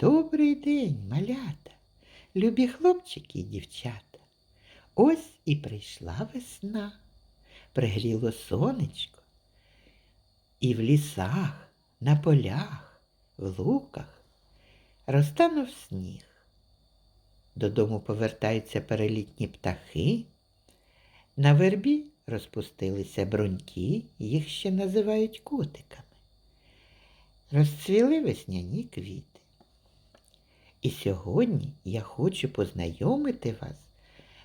Добрий день, малята, любі хлопчики і дівчата. Ось і прийшла весна, пригріло сонечко, і в лісах, на полях, в луках розтанув сніг. Додому повертаються перелітні птахи. На вербі розпустилися бруньки, їх ще називають котиками. Розцвіли весняні квіти. І сьогодні я хочу познайомити вас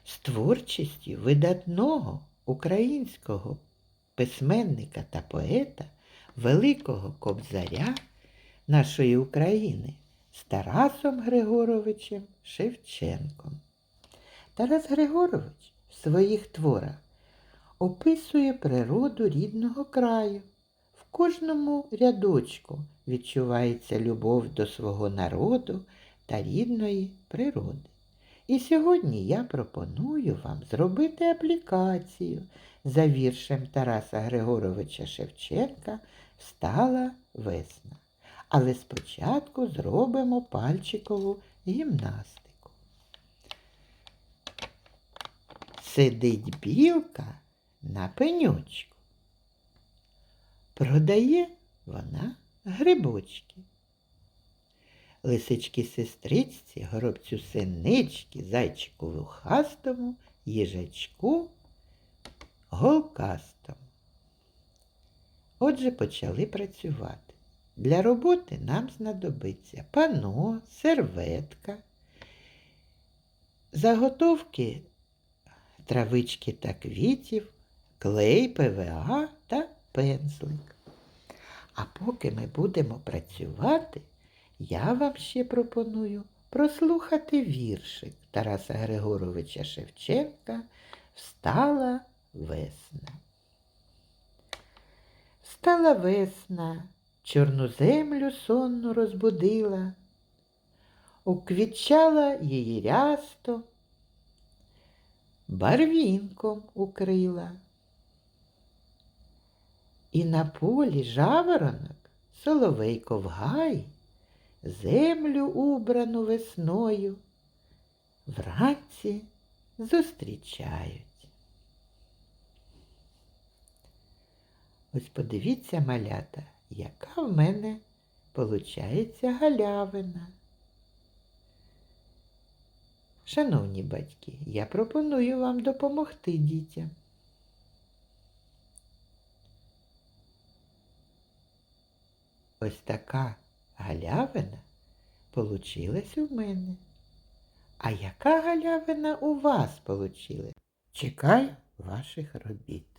з творчістю видатного українського письменника та поета, великого кобзаря нашої України з Тарасом Григоровичем Шевченком. Тарас Григорович в своїх творах описує природу рідного краю. В кожному рядочку відчувається любов до свого народу та рідної природи. І сьогодні я пропоную вам зробити аплікацію за віршем Тараса Григоровича Шевченка Встала весна. Але спочатку зробимо пальчикову гімнастику. Сидить білка на пеньочку. Продає вона грибочки. Лисички сестричці, горобцю синички, зайчику вухастому, їжачку голкастому. Отже, почали працювати. Для роботи нам знадобиться пано, серветка, заготовки травички та квітів, клей, ПВА та пензлик. А поки ми будемо працювати, я вам ще пропоную прослухати віршик Тараса Григоровича Шевченка Встала весна. Встала весна, чорну землю сонну розбудила, уквітчала її рясто, барвінком укрила. І на полі жаворонок, соловейко в гай, землю убрану весною, вранці зустрічають. Ось подивіться, малята, яка в мене получається галявина. Шановні батьки, я пропоную вам допомогти дітям. Ось така галявина получилась у мене. А яка галявина у вас получилась? Чекаю ваших робіт.